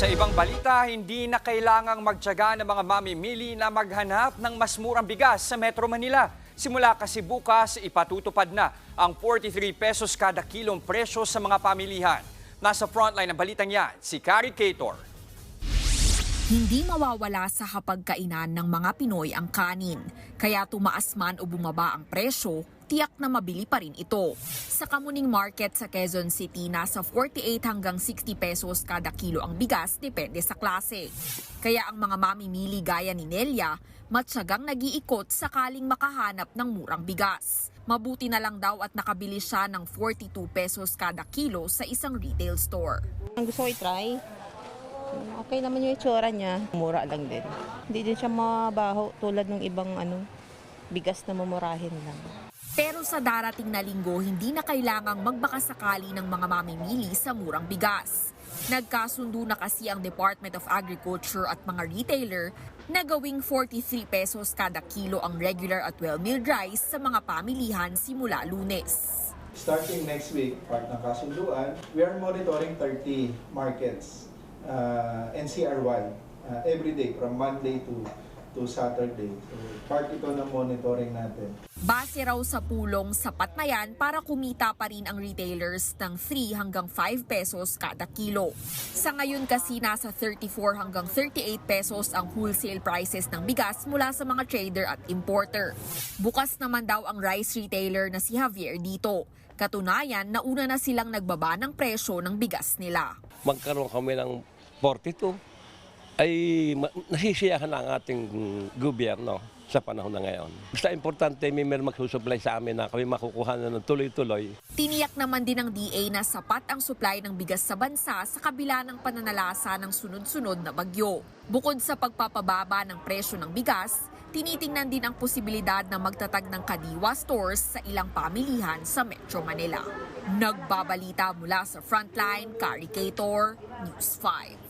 Sa ibang balita, hindi na kailangang magtyaga ng mga mamimili na maghanap ng mas murang bigas sa Metro Manila. Simula kasi bukas, ipatutupad na ang 43 pesos kada kilong presyo sa mga pamilihan. Nasa frontline ng balitang yan, si Kari Cator. Hindi mawawala sa hapagkainan ng mga Pinoy ang kanin. Kaya tumaas man o bumaba ang presyo, tiyak na mabili pa rin ito. Sa Kamuning Market sa Quezon City, nasa 48 hanggang 60 pesos kada kilo ang bigas, depende sa klase. Kaya ang mga mamimili gaya ni Nelia, matyagang nag-iikot sakaling makahanap ng murang bigas. Mabuti na lang daw at nakabili siya ng 42 pesos kada kilo sa isang retail store. Ang gusto ko i-try, okay naman yung itsura niya. Mura lang din. Hindi din siya mabaho tulad ng ibang ano, bigas na mamurahin lang. Pero sa darating na linggo, hindi na kailangang magbakasakali ng mga mamimili sa murang bigas. Nagkasundo na kasi ang Department of Agriculture at mga retailer na gawing 43 pesos kada kilo ang regular at well-milled rice sa mga pamilihan simula lunes. Starting next week, part ng kasunduan, we are monitoring 30 markets uh, NCR-wide uh, every day from Monday to to Saturday. So, part ito ng monitoring natin. Base raw sa pulong, sapat na yan para kumita pa rin ang retailers ng 3 hanggang 5 pesos kada kilo. Sa ngayon kasi nasa 34 hanggang 38 pesos ang wholesale prices ng bigas mula sa mga trader at importer. Bukas naman daw ang rice retailer na si Javier dito. Katunayan, nauna na silang nagbaba ng presyo ng bigas nila. magkaroon kami ng 42 ay nasisiyahan ang ating gobyerno sa panahon na ngayon. Basta importante may meron magsusupply sa amin na kami makukuha na ng tuloy-tuloy. Tiniyak naman din ng DA na sapat ang supply ng bigas sa bansa sa kabila ng pananalasa ng sunod-sunod na bagyo. Bukod sa pagpapababa ng presyo ng bigas, tinitingnan din ang posibilidad na magtatag ng kadiwa stores sa ilang pamilihan sa Metro Manila. Nagbabalita mula sa Frontline, Caricator, News 5.